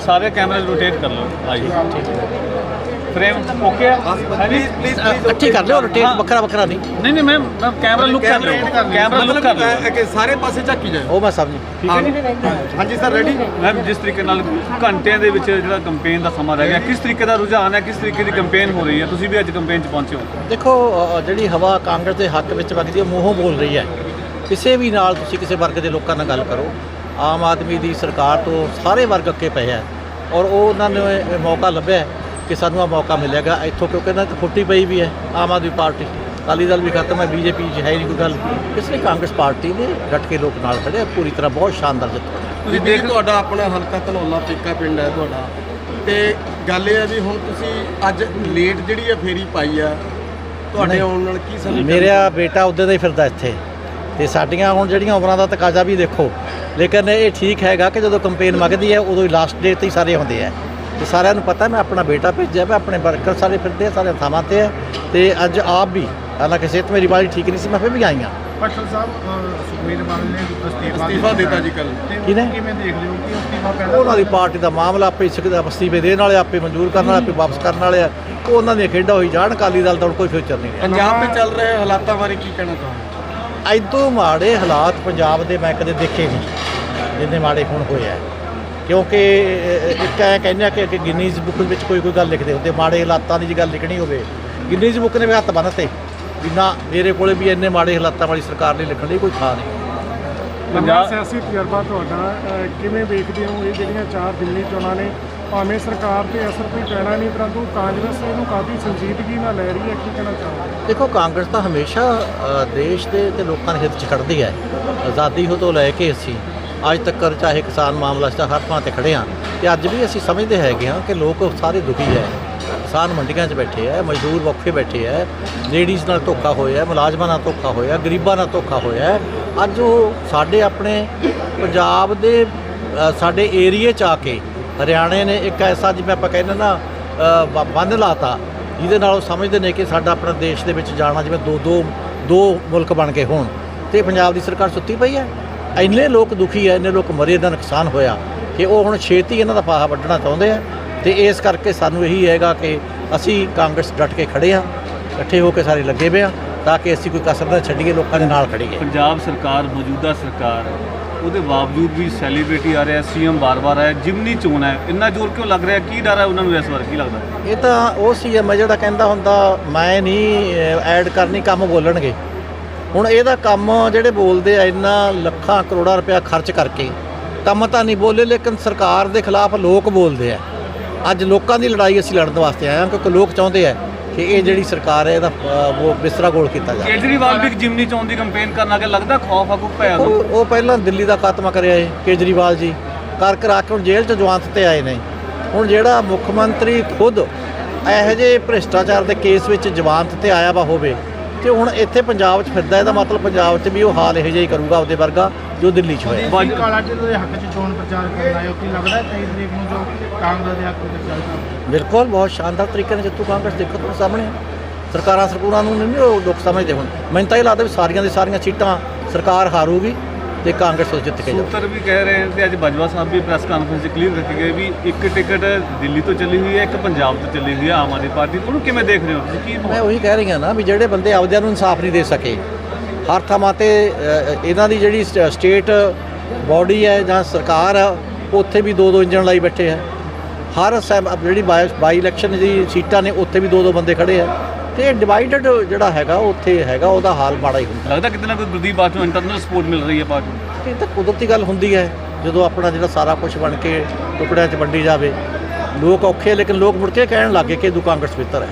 ਸਾਰੇ ਕੈਮਰੇ ਰੋਟੇਟ ਕਰ ਲਓ ਆਈ ਫਰੇਮ ਓਕੇ ਹੈ ਹਾਂਜੀ? ਪਲੀਜ਼ ਇਕੱਠੀ ਕਰ ਲਿਓ ਰੋਟੇਟ। ਵੱਖਰਾ ਵੱਖਰਾ ਨਹੀਂ। ਨਹੀਂ ਨਹੀਂ ਮੈਮ ਕੈਮਰਾ ਲੁੱਕ ਕਰ ਲਓ। ਕੈਮਰਾ ਲੁੱਕ ਕਰ ਲਓ। ਕਿ ਸਾਰੇ ਪਾਸੇ ਝਾਕੀ ਜਾਏ ਉਹ ਮੈਂ ਸਮਝੀ ਠੀਕ ਹੈ ਹਾਂਜੀ ਸਰ ਰੈਡੀ ਮੈਮ ਜਿਸ ਤਰੀਕੇ ਨਾਲ ਘੰਟਿਆਂ ਦੇ ਵਿੱਚ ਜਿਹੜਾ ਕੰਪੇਨ ਦਾ ਸਮਾਂ ਰਹਿ ਗਿਆ ਕਿਸ ਤਰੀਕੇ ਦਾ ਰੁਝਾਨ ਹੈ ਕਿਸ ਤਰੀਕੇ ਦੀ ਕੰਪੇਨ ਹੋ ਰਹੀ ਹੈ? ਤੁਸੀਂ ਵੀ ਅੱਜ ਕੰਪੇਨ 'ਚ ਪਹੁੰਚੇ ਹੋ। ਦੇਖੋ ਜਿਹੜੀ ਹਵਾ ਕਾਂਗਰਸ ਦੇ ਹੱਕ ਵਿੱਚ ਵਗਦੀ ਹੈ ਮੂੰਹੋਂ ਬੋਲ ਰਹੀ ਹੈ। ਕਿਸੇ ਵੀ ਨਾਲ ਤੁਸੀਂ ਕਿਸੇ ਵਰਗ ਦੇ ਲੋਕਾਂ ਨਾਲ ਗੱਲ ਕਰੋ। ਆਮ ਆਦਮੀ ਦੀ ਸਰਕਾਰ ਤੋਂ ਸਾਰੇ ਵਰਗ ਅੱਕੇ ਪਏ ਆ ਔਰ ਉਹ ਉਹਨਾਂ ਨੂੰ ਇਹ ਮੌਕਾ ਲੱਭਿਆ ਕਿ ਸਾਨੂੰ ਆ ਮੌਕਾ ਮਿਲੇਗਾ ਇੱਥੋਂ ਕਿਉਂਕਿ ਇਹਨਾਂ ਤੇ ਫੁੱਟੀ ਪਈ ਵੀ ਹੈ ਆਮ ਆਦਮੀ ਪਾਰਟੀ। ਅਕਾਲੀ ਦਲ ਵੀ ਖਤਮ ਹੈ ਬੀਜੇਪੀ 'ਚ ਹੈ ਨਹੀਂ ਕੋਈ ਗੱਲ। ਇਸ ਲਈ ਕਾਂਗਰਸ ਪਾਰਟੀ ਨੇ ਡਟ ਕੇ ਲੋਕ ਨਾਲ ਖੜੇ ਪੂਰੀ ਤਰ੍ਹਾਂ ਬਹੁਤ ਸ਼ਾਨਦਾਰ ਜਿੱਤ। ਤੁਸੀਂ ਦੇਖ। ਤੁਹਾਡਾ ਆਪਣਾ ਹਲਕਾ ਧਨੌਲਾ ਪੀਕਾ ਪਿੰਡ ਹੈ ਤੁਹਾਡਾ। ਤੇ ਗੱਲ ਇਹ ਹੈ ਵੀ ਹੁਣ ਤੁਸੀਂ ਅੱਜ ਲੇਟ ਜਿਹੜੀ ਹੈ ਫੇਰੀ ਪਾਈ ਆ ਤੁਹਾਡੇ। ਆਉਣ ਨਾਲ ਕੀ ਸਮਝ ਮੇਰਾ ਬੇਟਾ ਉਦੋਂ ਦਾ ਹੀ ਫਿਰਦਾ ਇੱਥੇ। ਤੇ ਸਾਡੀਆਂ ਹੁਣ ਜਿਹੜੀਆਂ ਉਮਰਾਂ ਦਾ ਤਕਾਜ਼ਾ ਵੀ ਦੇਖੋ ਲੇਕਿਨ ਇਹ ਠੀਕ ਹੈਗਾ ਕਿ ਜਦੋਂ ਕੰਪੇਨ ਮੰਗਦੀ ਹੈ ਉਦੋਂ ਹੀ ਲਾਸਟ ਡੇਟ ਤੇ ਹੀ ਸਾਰੇ ਆਉਂਦੇ ਆ। ਤੇ ਸਾਰਿਆਂ ਨੂੰ ਪਤਾ ਮੈਂ ਆਪਣਾ ਬੇਟਾ ਭੇਜਿਆ ਮੈਂ ਆਪਣੇ ਵਰਕਰ ਸਾਰੇ ਫਿਰਦੇ ਆ ਸਾਰੇ ਥਾਵਾਂ ਤੇ ਆ। ਤੇ ਅੱਜ ਆਪ ਵੀ ਹਾਲਾਂਕਿ ਸਿਹਤ ਮੇਰੀ ਬਾਲੀ ਠੀਕ ਨਹੀਂ ਸੀ ਮੈਂ ਫਿਰ ਵੀ ਆਈ ਹਾਂ। ਪਟਲ ਸਾਹਿਬ ਅਹ ਸੁਖਬੀਰ ਬਾਦਲ ਨੇ ਅਸਤੀਫਾ ਅਸਤੀਫਾ ਦਿੱਤਾ ਜੀ ਕੱਲ ਕਿਹਨੇ? ਕਿਵੇਂ ਦੇਖ ਲਿਓ ਕਿ ਅਸਤੀਫਾ ਪਹਿਲਾਂ ਉਹਨਾਂ ਦੀ ਪਾਰਟੀ ਦਾ ਮਾਮਲਾ ਆਪੇ ਸਿੱਖਦਾ ਅਸਤੀਫੇ ਦੇਣ ਵਾਲੇ ਆਪੇ ਮਨਜ਼ੂਰ ਕਰਨ ਵਾਲੇ ਆਪੇ ਵਾਪਸ ਕਰਨ ਵਾਲੇ ਆ। ਉਹ ਉਹਨਾਂ ਦੀਆਂ ਖੇਡਾਂ ਹੋਈ ਜਾਣ ਅਕਾਲੀ ਦਲ ਦਾ ਹੁਣ ਕੋਈ ਫਿਊਚਰ ਨਹੀਂ ਹੈ ਪੰਜਾਬ ਵਿੱਚ ਚੱਲ ਰਹੇ ਹਾਲਾਤਾਂ ਬਾਰੇ ਕੀ ਕਹਿਣਾ ਚਾਹੁੰਦੇ ਐਦੋਂ ਮਾੜੇ ਹਾਲਾਤ ਪੰਜਾਬ ਦੇ ਮੈਂ ਕਦੇ ਦੇਖੇ ਨਹੀਂ। ਜਿੰਨੇ ਮਾੜੇ ਹੁਣ ਹੋਏ ਆ। ਕਿਉਂਕਿ ਇੱਕ ਐ ਕਹਿੰਦੇ ਆ ਕਿ ਕਿ ਗਿਨੀਜ਼ ਬੁੱਕ ਵਿੱਚ ਕੋਈ ਕੋਈ ਗੱਲ ਲਿਖਦੇ ਹੁੰਦੇ ਮਾੜੇ ਹਾਲਾਤਾਂ ਦੀ ਜੇ ਗੱਲ ਲਿਖਣੀ ਹੋਵੇ। ਗਿਨੀਜ਼ ਬੁੱਕ ਨੇ ਵੀ ਹੱਥ ਬੰਨ੍ਹਤੇ ਵੀ ਨਾ ਮੇਰੇ ਕੋਲੇ ਵੀ ਇੰਨੇ ਮਾੜੇ ਹਾਲਾਤਾਂ ਵਾਲੀ ਸਰਕਾਰ ਨਹੀਂ ਲਿਖਣ ਦੀ ਕੋਈ ਥਾਂ ਨਹੀਂ। ਪੰਜਾਬ ਸਿਆਸੀ ਤਜਰਬਾ ਤੁਹਾਡਾ ਕਿਵੇਂ ਵੇਖਦੇ ਹੋ? ਇਹ ਜਿਹੜੀਆਂ ਚਾਰ ਦਿੱਲੀ ਚੋਣਾਂ ਨੇ ਭਾਵੇਂ ਸਰਕਾਰ ਤੇ ਅਸਰ ਕੋਈ ਪੈਣਾ ਨਹੀਂ ਪਰੰਤੂ ਕਾਂਗਰਸ ਇਹਨੂੰ ਕਾਫੀ ਸੰਜੀਦਗੀ ਨਾਲ ਲੈ ਰਹੀ ਹੈ। ਕੀ ਕਹਿਣਾ ਚਾਹੋਗੇ? ਦੇਖੋ ਕਾਂਗਰਸ ਤਾਂ ਹਮੇਸ਼ਾ ਦੇਸ਼ ਦੇ ਤੇ ਲੋਕਾਂ ਦੇ ਹਿੱਤ 'ਚ ਖੜਦੀ ਹੈ। ਆਜ਼ਾਦੀ ਹੋ ਤੋਂ ਲੈ ਕੇ ਅਸੀਂ ਅੱਜ ਤੱਕ ਚਾਹੇ ਕਿਸਾਨ ਮਾਮਲਾ ਸੀ ਤਾਂ ਹਰ ਥਾਂ ਤੇ ਖੜੇ ਹਾਂ ਤੇ ਅੱਜ ਵੀ ਅਸੀਂ ਸਮਝਦੇ ਹੈਗੇ ਹਾਂ ਕਿ ਲੋਕ ਸਾਰੇ ਦੁਖੀ ਹੈ ਕਿਸਾਨ ਮੰਡੀਆਂ 'ਚ ਬੈਠੇ ਹੈ ਮਜ਼ਦੂਰ ਵਕਫੇ ਬੈਠੇ ਹੈ ਲੇਡੀਜ਼ ਨਾਲ ਧੋਖਾ ਹੋਇਆ ਮੁਲਾਜ਼ਮਾਂ ਨਾਲ ਧੋਖਾ ਹੋਇਆ ਗਰੀਬਾਂ ਨਾਲ ਧੋਖਾ ਹੋਇਆ ਅੱਜ ਉਹ ਸਾਡੇ ਆਪਣੇ ਪੰਜਾਬ ਦੇ ਸਾਡੇ ਏਰੀਏ 'ਚ ਆ ਕੇ ਹਰਿਆਣੇ ਨੇ ਇੱਕ ਐਸਾ ਜਿਵੇਂ ਆਪਾਂ ਕਹਿੰਦੇ ਨਾ ਬੰਦ ਬ- ਬੰਨ ਲਾਤਾ, ਜਿਹਦੇ ਨਾਲ ਉਹ ਸਮਝਦੇ ਨੇ ਕਿ ਸਾਡਾ ਆਪਣਾ ਦੇਸ਼ ਦੇ ਵਿੱਚ ਜਾਣਾ ਜਿਵੇਂ ਦੋ ਦੋ ਦੋ ਮੁਲਕ ਬਣ ਕੇ ਹੋਣ। ਤੇ ਪੰਜਾਬ ਦੀ ਸਰਕਾਰ ਸੁੱਤੀ ਪਈ ਹੈ ਇੰਨੇ ਲੋਕ ਦੁਖੀ ਹੈ ਇੰਨੇ ਲੋਕ ਮਰੇ ਦਾ ਨੁਕਸਾਨ ਹੋਇਆ ਕਿ ਉਹ ਹੁਣ ਛੇਤੀ ਇਹਨਾਂ ਦਾ ਫਾਹਾ ਵੱਢਣਾ ਚਾਹੁੰਦੇ ਆ। ਤੇ ਇਸ ਕਰਕੇ ਸਾਨੂੰ ਇਹੀ ਹੈਗਾ ਕਿ ਅਸੀਂ ਕਾਂਗਰਸ ਡਟ ਕੇ ਖੜੇ ਆ ਇਕੱਠੇ ਹੋ ਕੇ ਸਾਰੇ ਲੱਗੇ ਪਏ ਆ ਤਾਂ ਕਿ ਅਸੀਂ ਕੋਈ ਕਸਰ ਨਾ ਛੱਡੀਏ ਲੋਕਾਂ ਦੇ ਨਾਲ ਖੜੀਏ। ਪੰਜਾਬ ਸਰਕਾਰ ਮੌਜੂਦਾ ਸਰਕਾਰ ਉਹਦੇ ਬਾਵਜੂਦ ਵੀ ਸੈਲੀਬ੍ਰਿਟੀ ਆ ਰਿਹਾ ਸੀਐਮ ਬਾਰ-ਬਾਰ ਆਇਆ ਜਿਮਨੀ ਚੋਣ ਹੈ ਇੰਨਾ ਜ਼ੋਰ ਕਿਉਂ ਲੱਗ ਰਿਹਾ? ਕੀ ਡਰ ਹੈ ਉਹਨਾਂ ਨੂੰ ਇਸ ਵਾਰ? ਕੀ ਲੱਗਦਾ? ਇਹ ਤਾਂ ਉਹ ਸੀ ਮੈਂ ਜਿਹੜਾ ਕਹਿੰਦਾ ਹੁੰਦਾ ਮੈਂ ਨਹੀਂ ਐਡ ਕਰਨੀ ਕੰਮ ਬੋਲਣਗੇ। ਹੁਣ ਇਹਦਾ ਕੰਮ ਜਿਹੜੇ ਬੋਲਦੇ ਆ ਇੰਨਾ ਲੱਖਾਂ ਕਰੋੜਾਂ ਰੁਪਇਆ ਖਰਚ ਕਰਕੇ ਕੰਮ ਤਾਂ ਨਹੀਂ ਬੋਲੇ ਲੇਕਿਨ ਸਰਕਾਰ ਦੇ ਖਿਲਾਫ ਲੋਕ ਬੋਲਦੇ ਆ। ਅੱਜ ਲੋਕਾਂ ਦੀ ਲੜਾਈ ਅਸੀਂ ਲੜਨ ਵਾਸਤੇ ਆਏ ਹਾਂ ਕਿਉਂਕਿ ਲੋਕ ਚਾਹੁੰਦੇ ਆ ਕਿ ਇਹ ਜਿਹੜੀ ਸਰਕਾਰ ਹੈ ਇਹਦਾ ਉਹ ਬਿਸਤਰਾ ਗੋਲ ਕੀਤਾ ਜਾਵੇ। ਕੇਜਰੀਵਾਲ ਵੀ ਜਿਮਨੀ ਚੋਣ ਦੀ ਕੰਪੇਨ ਕਰਨ ਲੱਗੇ ਲੱਗਦਾ ਖੌਫ ਆਗੂ ਪਿਆ ਉਹ ਉਹ ਪਹਿਲਾਂ ਦਿੱਲੀ ਦਾ ਖਾਤਮਾ ਕਰਿਆ ਏ ਕੇਜਰੀਵਾਲ ਜੀ। ਕਰ ਕਰਾ ਕੇ ਹੁਣ ਜੇਲ੍ਹ 'ਚ ਜਵਾਨਤ ਤੇ ਆਏ ਨੇ। ਹੁਣ ਜਿਹੜਾ ਮੁੱਖ ਮੰਤਰੀ ਖੁਦ ਇਹੋ ਜਿਹੇ ਭ੍ਰਿਸ਼ਟਾਚਾਰ ਦੇ ਕੇਸ ਵਿੱਚ ਜਵਾਨਤ ਤੇ ਆਇਆ ਵਾ ਹੋਵੇ ਤੇ ਹੁਣ ਇੱਥੇ ਪੰਜਾਬ 'ਚ ਫਿਰਦਾ ਇਹਦਾ ਮਤਲਬ ਪੰਜਾਬ 'ਚ ਵੀ ਉਹ ਹਾਲ ਇਹੋ ਜਿਹਾ ਹੀ ਕਰੂਗਾ ਆਪਦੇ ਵਰਗਾ ਜੋ ਦਿੱਲੀ 'ਚ ਹੋਇਆ। ਬਾਜ- ਕਾਲਾ ਢਿੱਲੋਂ ਦੇ ਹੱਕ 'ਚ ਚੋਣ ਪ੍ਰਚਾਰ ਕਰਨ ਆਏ ਹੋ ਕੀ ਲੱਗਦਾ 23 ਤਰੀਕ ਨੂੰ ਜੋ ਕਾਂਗਰਸ ਦੇ ਹੱਕ ਵਿੱਚ ਚੱਲਦਾ ਬਿਲਕੁਲ ਬਹੁਤ ਸ਼ਾਨਦਾਰ ਤਰੀਕੇ ਨਾਲ ਜਿੱਤੂ ਕਾਂਗਰਸ ਦੇਖੋ ਤੁਹਾਡੇ ਸਾਹਮਣੇ। ਸਰਕਾਰਾਂ ਸਰਕੂਰਾਂ ਨੂੰ ਨਹੀਂ ਉਹ ਲੋਕ ਸਮਝਦੇ ਹੁਣ। ਮੈਨੂੰ ਤਾਂ ਇਹ ਲੱਗਦਾ ਵੀ ਸਾਰੀਆਂ ਦੀ ਸਾਰੀਆਂ ਸੀਟਾਂ ਸਰਕਾਰ ਹਾਰੂਗੀ। ਤੇ ਕਾਂਗਰਸ ਉਹ ਜਿੱਤ ਕੇ ਜਾਊ ਸੂਤਰ ਵੀ ਕਹਿ ਰਹੇ ਹਨ ਤੇ ਅੱਜ ਬਾਜਵਾ ਸਾਹਿਬ ਵੀ ਪ੍ਰੈਸ ਕਾਨਫਰੰਸ 'ਚ ਕਲੀਅਰ ਰੱਖੇ ਗਏ ਵੀ ਇੱਕ ਟਿਕਟ ਦਿੱਲੀ ਤੋਂ ਚੱਲੀ ਹੋਈ ਹੈ ਇੱਕ ਪੰਜਾਬ ਤੋਂ ਚੱਲੀ ਹੋਈ ਹੈ ਆਮ ਆਦਮੀ ਪਾਰਟੀ। ਤੋਂ। ਉਹਨੂੰ ਕਿਵੇਂ ਦੇਖ ਰਹੇ ਹੋ ਤੁਸੀਂ? ਕੀ ਮੈਂ ਉਹੀ ਕਹਿ ਰਹੀ ਹਾਂ ਨਾ ਵੀ ਜਿਹੜੇ ਬੰਦੇ ਆਪਦਿਆਂ ਨੂੰ ਇਨਸਾਫ ਨਹੀਂ ਦੇ ਸਕੇ ਹਰ ਥਾਂ ਤੇ ਇਹਨਾਂ ਦੀ ਜਿਹੜੀ ਸਟ- ਸਟੇਟ ਬਾਡੀ ਹੈ ਜਾਂ ਸਰਕਾਰ ਆ ਉੱਥੇ ਵੀ ਦੋ ਦੋ ਇੰਜਣ ਲਾਈ ਬੈਠੇ ਆ। ਹਰ ਜਿਹੜੀ ਬਾਈ ਬਾਈ ਇਲੈਕਸ਼ਨ ਦੀ ਸੀਟਾਂ ਨੇ ਉੱਥੇ ਵੀ ਦੋ ਦੋ ਬੰਦੇ ਖੜੇ ਆ। ਤੇ ਡਿਵਾਈਡਡ ਜਿਹੜਾ ਹੈਗਾ ਉੱਥੇ ਹੈਗਾ ਉਹਦਾ ਹਾਲ ਮਾੜਾ ਹੀ ਹੁੰਦਾ। ਲੱਗਦਾ ਕਿਤੇ ਨਾ ਕੋਈ ਗੁਰਦੀਪ ਬਾਜਵਾ ਨੂੰ ਇੰਟਰਨਲ ਸਪੋਰਟ ਮਿਲ ਰਹੀ ਹੈ ਪਾਰਟੀ ਨੂੰ। ਇਹ ਤਾਂ ਕੁਦਰਤੀ ਗੱਲ ਹੁੰਦੀ ਹੈ। ਜਦੋਂ ਆਪਣਾ ਜਿਹੜਾ ਸਾਰਾ ਕੁਝ ਬਣ ਕੇ ਟੁਕੜਿਆਂ 'ਚ ਵੰਡੀ ਜਾਵੇ ਲੋਕ ਔਖੇ ਲੇਕਿਨ ਲੋਕ ਮੁੜ ਕੇ ਕਹਿਣ ਲੱਗੇ ਕਿ ਦੂ ਕਾਂਗਰਸ ਬਿਹਤਰ ਹੈ।